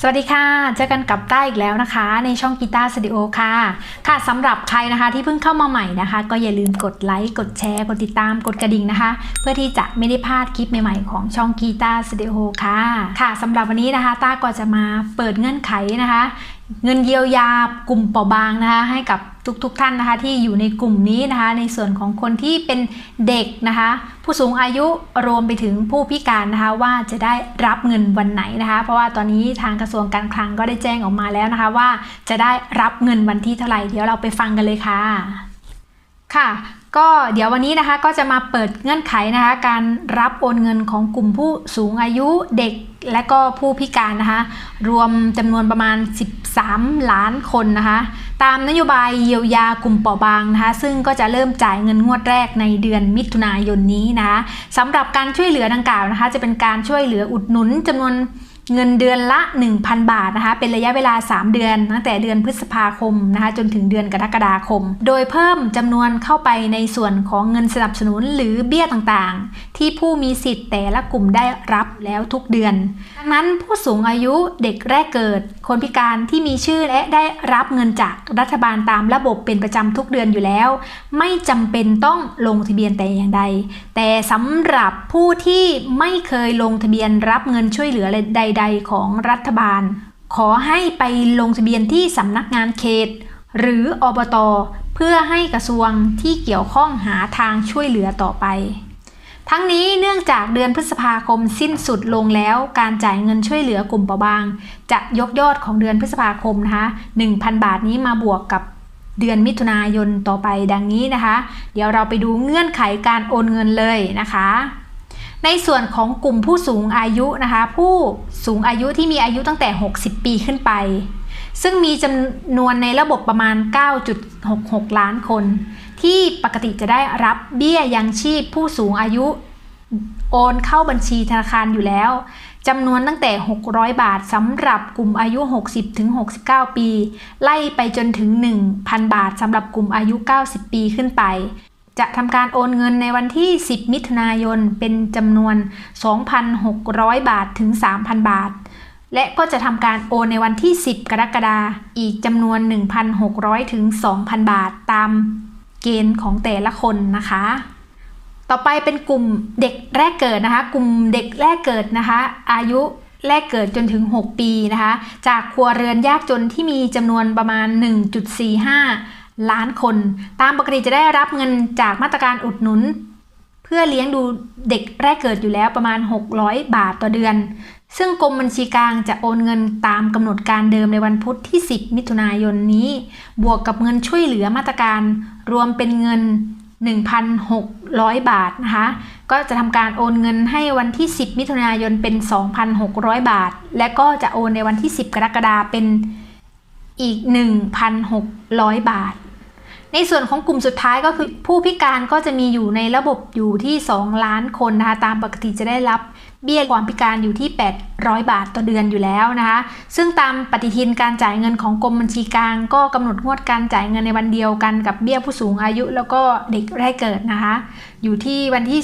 สวัสดีค่ะ เจอกันกับต้าอีกแล้วนะคะ ในช่องกีตาร์สตูดิโอค่ะ ค่ะสำหรับใครนะคะที่เพิ่งเข้ามาใหม่นะคะ ก็อย่าลืมกดไลค์กดแชร์กดติดตามกดกระดิ่งนะคะ เพื่อที่จะไม่ได้พลาดคลิปใหม่ๆของช่องกีตาร์สตูดิโอค่ะ ค่ะสำหรับวันนี้นะคะ ต้าก็จะมาเปิดเงื่อนไขนะคะ เงินเยียวยากลุ่มเปราะบางนะคะให้กับทุกๆทท่านนะคะที่อยู่ในกลุ่มนี้นะคะในส่วนของคนที่เป็นเด็กนะคะผู้สูงอายุรวมไปถึงผู้พิการนะคะว่าจะได้รับเงินวันไหนนะคะเพราะว่าตอนนี้ทางกระทรวงการคลังก็ได้แจ้งออกมาแล้วนะคะว่าจะได้รับเงินวันที่เท่าไหร่เดี๋ยวเราไปฟังกันเลยค่ะ ค่ะ ก็เดี๋ยววันนี้นะคะก็จะมาเปิดเงื่อนไขนะคะ การรับโอนเงินของกลุ่มผู้สูงอายุเด็กและก็ผู้พิการนะคะ รวมจำนวนประมาณ 13 ล้านคนนะคะ ตามนโยบายเยียวยากลุ่มเปราะบางนะคะ ซึ่งก็จะเริ่มจ่ายเงินงวดแรกในเดือนมิถุนายนนี้นะคะสำหรับการช่วยเหลือดังกล่าวนะคะ จะเป็นการช่วยเหลืออุดหนุนจำนวน เงินเดือนละ 1,000 บาทนะคะ เป็นระยะเวลา 3 เดือนตั้งแต่เดือนพฤษภาคมนะคะ จนถึงเดือนกรกฎาคม โดยเพิ่มจำนวนเข้าไปในส่วนของเงินสนับสนุนหรือเบี้ยต่างๆ ที่ผู้มีสิทธิ์แต่ละกลุ่มได้รับแล้วทุกเดือน ดังนั้นผู้สูงอายุเด็กแรกเกิด คนพิการที่มีชื่อและได้รับเงินจากรัฐบาลตามระบบเป็นประจำทุกเดือนอยู่แล้ว ไม่จำเป็นต้องลงทะเบียนแต่อย่างใด แต่สำหรับผู้ที่ไม่เคยลงทะเบียนรับเงินช่วยเหลือใดดๆ ของรัฐบาล ขอให้ไปลงทะเบียนที่สำนักงานเขต หรืออบต เพื่อให้กระทรวงที่เกี่ยวข้องหาทางช่วยเหลือต่อไป ทั้งนี้เนื่องจากเดือนพฤษภาคมสิ้นสุดลงแล้ว การจ่ายเงินช่วยเหลือกลุ่มเปราะบาง จะยกยอดของเดือนพฤษภาคมนะคะ1,000 บาทนี้มาบวกกับเดือนมิถุนายนต่อไปดังนี้นะคะ เดี๋ยวเราไปดูเงื่อนไขการโอนเงินเลยนะคะ ในส่วนของกลุ่มผู้สูงอายุนะคะ ผู้สูงอายุที่มีอายุตั้งแต่ 60 ปีขึ้นไป ซึ่งมีจำนวนในระบบประมาณ 9.66 ล้านคน ที่ปกติจะได้รับเบี้ยยังชีพผู้สูงอายุ โอนเข้าบัญชีธนาคารอยู่แล้วจำนวนตั้งแต่ 600 บาทสำหรับกลุ่มอายุ 60-69 ปี ไล่ไปจนถึง 1,000 บาทสำหรับกลุ่มอายุ 90 ปีขึ้นไป จะทำการโอนเงินในวันที่ 10 มิถุนายน เป็นจำนวน 2,600 บาทถึง 3,000 บาท และก็จะทำการโอนในวันที่ 10 กรกฎาคมอีกจำนวน 1,600 ถึง 2,000 บาทตามเกณฑ์ของแต่ละคนนะคะ ต่อไปเป็นกลุ่มเด็กแรกเกิดนะคะ กลุ่มเด็กแรกเกิดนะคะ อายุแรกเกิดจนถึง 6 ปีนะคะ จากครัวเรือนยากจนที่มีจำนวนประมาณ 1.45 ล้านคน ตามปกติจะได้รับเงินจากมาตรการอุดหนุน เพื่อเลี้ยงดูเด็กแรกเกิดอยู่แล้วประมาณ 600 บาทต่อเดือน ซึ่งกรมบัญชีกลางจะโอนเงินตามกำหนดการเดิมในวันพุธที่ 10 มิถุนายนนี้ บวกกับเงินช่วยเหลือมาตรการ รวมเป็นเงิน 1,600 บาทนะคะ ก็จะทำการโอนเงินให้วันที่ 10 มิถุนายนเป็น 2,600 บาท และก็จะโอนในวันที่ 10 กรกฎาคมเป็นอีก 1,600 บาท ในส่วนของกลุ่มสุดท้ายก็คือผู้พิการก็จะมีอยู่ในระบบอยู่ที่ 2 ล้านคนนะคะตามปกติจะได้รับเบี้ยความพิการอยู่ที่ 800 บาทต่อเดือนอยู่แล้วนะคะ ซึ่งตามปฏิทินการจ่ายเงินของกรมบัญชีกลาง ก็กำหนดงวดการจ่ายเงินในวันเดียวกันกับเบี้ยผู้สูงอายุ แล้วก็เด็กแรกเกิดนะคะ อยู่ที่วันที่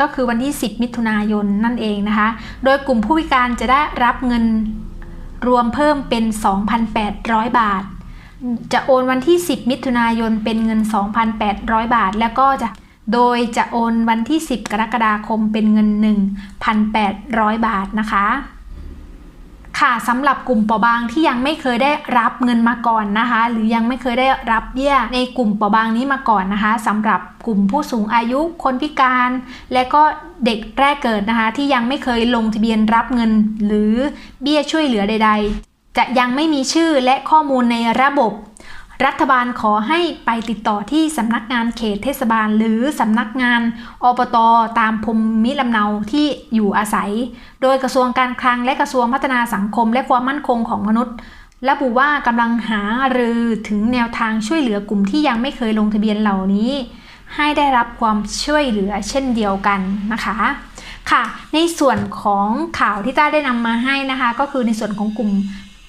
ก็คือวันที่ 10 มิถุนายนนั่นเองนะคะ โดยกลุ่มผู้พิการจะได้รับเงินรวมเพิ่มเป็น 2,800 บาท จะโอนวันที่ 10 มิถุนายนเป็นเงิน 2,800 บาท แล้วก็จะโดยจะโอนวันที่ 10 กรกฎาคมเป็นเงิน 1,800 บาทนะคะ ค่ะสำหรับกลุ่มเปราะบางที่ยังไม่เคยได้รับเงินมาก่อนนะคะ หรือยังไม่เคยได้รับเบี้ยในกลุ่มเปราะบางนี้มาก่อนนะคะสำหรับกลุ่มผู้สูงอายุคนพิการ และก็เด็กแรกเกิดนะคะ ที่ยังไม่เคยลงทะเบียนรับเงิน หรือเบี้ยช่วยเหลือใด ๆ จะยังไม่มีชื่อและข้อมูลในระบบ รัฐบาลขอให้ไปติดต่อที่สำนักงานเขตเทศบาล หรือสำนักงานอบตตามภูมิลำเนาที่อยู่อาศัย โดยกระทรวงการคลังและกระทรวงพัฒนาสังคม และความมั่นคงของมนุษย์ระบุว่ากำลังหารือถึงแนวทางช่วยเหลือกลุ่มที่ยังไม่เคยลงทะเบียนเหล่านี้ ให้ได้รับความช่วยเหลือเช่นเดียวกันนะคะค่ะ ในส่วนของข่าวที่ต้าได้นำมาให้นะคะ ก็คือในส่วนของกลุ่ม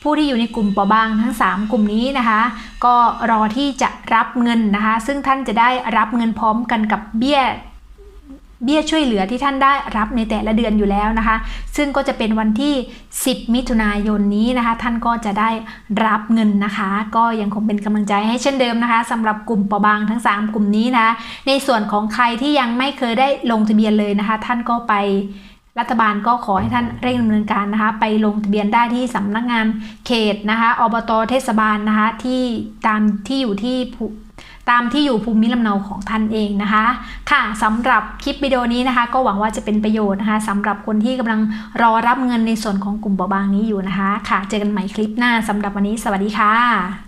ผู้ที่อยู่ในกลุ่มเปราะบางทั้ง 3 กลุ่มนี้นะคะ ก็รอที่จะรับเงินนะคะ ซึ่งท่านจะได้รับเงินพร้อมกันกับเบี้ยเบี้ยช่วยเหลือที่ท่านได้รับในแต่ละเดือนอยู่แล้วนะคะ ซึ่งก็จะเป็นวันที่ 10 มิถุนายนนี้นะคะ ท่านก็จะได้รับเงินนะคะ ก็ยังคงเป็นกำลังใจให้เช่นเดิมนะคะสำหรับกลุ่มเปราะบางทั้ง 3 กลุ่มนี้นะคะในส่วนของใครที่ยังไม่เคยได้ลงทะเบียนเลยนะคะ ท่านก็ไป รัฐบาลก็ขอให้ท่านเร่งดำเนินการนะคะ ไปลงทะเบียนได้ที่สำนักงานเขตนะคะอบตเทศบาลนะคะที่ตามที่อยู่ที่ภูตามที่อยู่ภูมิลำเนาของท่านเองนะคะ ค่ะสำหรับคลิปวิดีโอนี้นะคะ ก็หวังว่าจะเป็นประโยชน์นะคะสำหรับคนที่กำลังรอรับเงินในส่วนของกลุ่มเปราบางนี้อยู่นะคะ ค่ะเจอกันใหม่คลิปหน้าสำหรับวันนี้ สวัสดีค่ะ